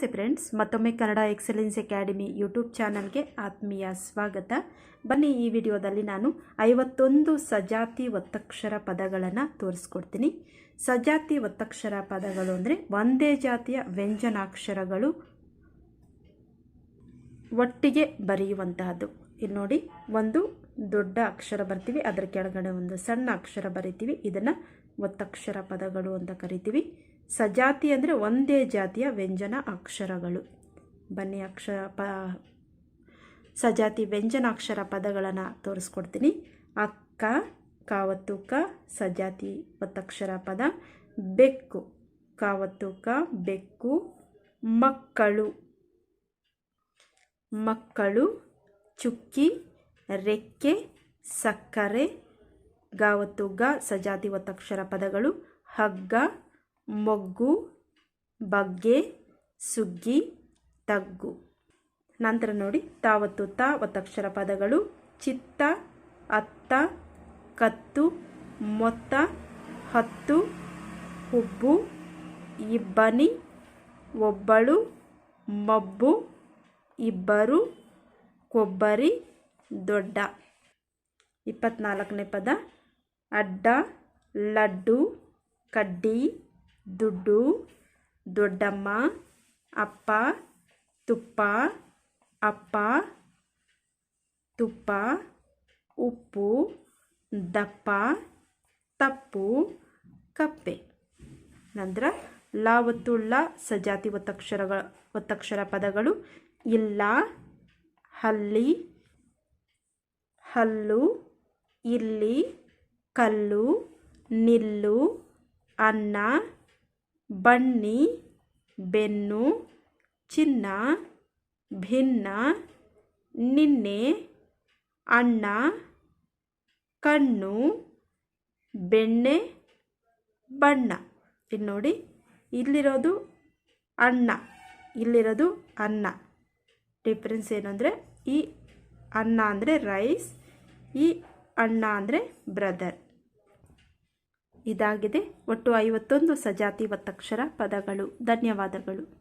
ನಮಸ್ತೆ ಫ್ರೆಂಡ್ಸ್, ಮತ್ತೊಮ್ಮೆ Kannada excellence academy YouTube ಚಾನಲ್ಗೆ ಆತ್ಮೀಯ ಸ್ವಾಗತ. ಬನ್ನಿ, ಈ ವಿಡಿಯೋದಲ್ಲಿ ನಾನು ಐವತ್ತೊಂದು ಸಜಾತಿ ಒತ್ತಕ್ಷರ ಪದಗಳನ್ನು ತೋರಿಸ್ಕೊಡ್ತೀನಿ. ಸಜಾತಿ ಒತ್ತಕ್ಷರ ಪದಗಳು ಅಂದರೆ ಒಂದೇ ಜಾತಿಯ ವ್ಯಂಜನಾಕ್ಷರಗಳು ಒಟ್ಟಿಗೆ ಬರೆಯುವಂತಹದ್ದು. ಇಲ್ಲಿ ನೋಡಿ, ಒಂದು ದೊಡ್ಡ ಅಕ್ಷರ ಬರ್ತೀವಿ, ಅದರ ಕೆಳಗಡೆ ಒಂದು ಸಣ್ಣ ಅಕ್ಷರ ಬರಿತೀವಿ, ಇದನ್ನು ಒತ್ತಕ್ಷರ ಪದಗಳು ಅಂತ ಕರಿತೀವಿ. ಸಜಾತಿ ಅಂದರೆ ಒಂದೇ ಜಾತಿಯ ವ್ಯಂಜನ ಅಕ್ಷರಗಳು. ಬನ್ನಿ ಅಕ್ಷರ ಪ, ಸಜಾತಿ ವ್ಯಂಜನಾಕ್ಷರ ಪದಗಳನ್ನು ತೋರಿಸ್ಕೊಡ್ತೀನಿ. ಅಕ್ಕ, ಕಾವತ್ತು ಸಜಾತಿ ಒತ್ತಕ್ಷರ ಪದ. ಬೆಕ್ಕು, ಕಾವತ್ತು ಬೆಕ್ಕು. ಮಕ್ಕಳು ಮಕ್ಕಳು. ಚುಕ್ಕಿ, ರೆಕ್ಕೆ, ಸಕ್ಕರೆ. ಗಾವತ್ತು ಸಜಾತಿ ಒತ್ತಕ್ಷರ ಪದಗಳು. ಹಗ್ಗ ಮೊಗ್ಗು, ಬಗ್ಗೆ, ಸುಗ್ಗಿ, ತಗ್ಗು. ನಂತರ ನೋಡಿ, ತಾವತ್ತು ತ ಪದಗಳು. ಚಿತ್ತ, ಅತ್ತ, ಕತ್ತು, ಮೊತ್ತ, ಹತ್ತು, ಹುಬ್ಬು, ಇಬ್ಬನಿ, ಒಬ್ಬಳು, ಮಬ್ಬು, ಇಬ್ಬರು, ಕೊಬ್ಬರಿ, ದೊಡ್ಡ. ಇಪ್ಪತ್ನಾಲ್ಕನೇ ಪದ. ಅಡ್ಡ, ಲಡ್ಡು, ಕಡ್ಡಿ. ದುಡ್ಡು, ದೊಡ್ಡಮ್ಮ, ಅಪ್ಪ, ತುಪ್ಪ ಅಪ್ಪ, ತುಪ್ಪ, ಉಪ್ಪು, ದಪ್ಪ, ತಪ್ಪು, ಕಪ್ಪೆ. ನಂತರ ಲ ಒತ್ತು ಸಜಾತಿ ಒತ್ತಕ್ಷರಗಳ, ಒತ್ತಕ್ಷರ ಪದಗಳು ಇಲ್ಲ, ಹಲ್ಲಿ, ಹಲ್ಲು, ಇಲ್ಲಿ, ಕಲ್ಲು, ನಿಲ್ಲು, ಅನ್ನ ಬನ್ನಿ, ಬೆನ್ನು, ಚಿನ್ನ, ಭಿನ್ನ, ನಿನ್ನೆ, ಅಣ್ಣ, ಕಣ್ಣು, ಬೆಣ್ಣೆ, ಬಣ್ಣ. ಇಲ್ಲಿ ನೋಡಿ, ಇಲ್ಲಿರೋದು ಅಣ್ಣ, ಇಲ್ಲಿರೋದು ಅನ್ನ. ಡಿಫ್ರೆನ್ಸ್ ಏನು ಈ ಅನ್ನ ಅಂದರೆ ರೈಸ್, ಈ ಅಣ್ಣ ಅಂದರೆ ಬ್ರದರ್. ಇದಾಗಿದೆ. ಒಟ್ಟು ಐವತ್ತೊಂದು ಸಜಾತಿ ಒತ್ತಕ್ಷರ ಪದಗಳು. ಧನ್ಯವಾದಗಳು.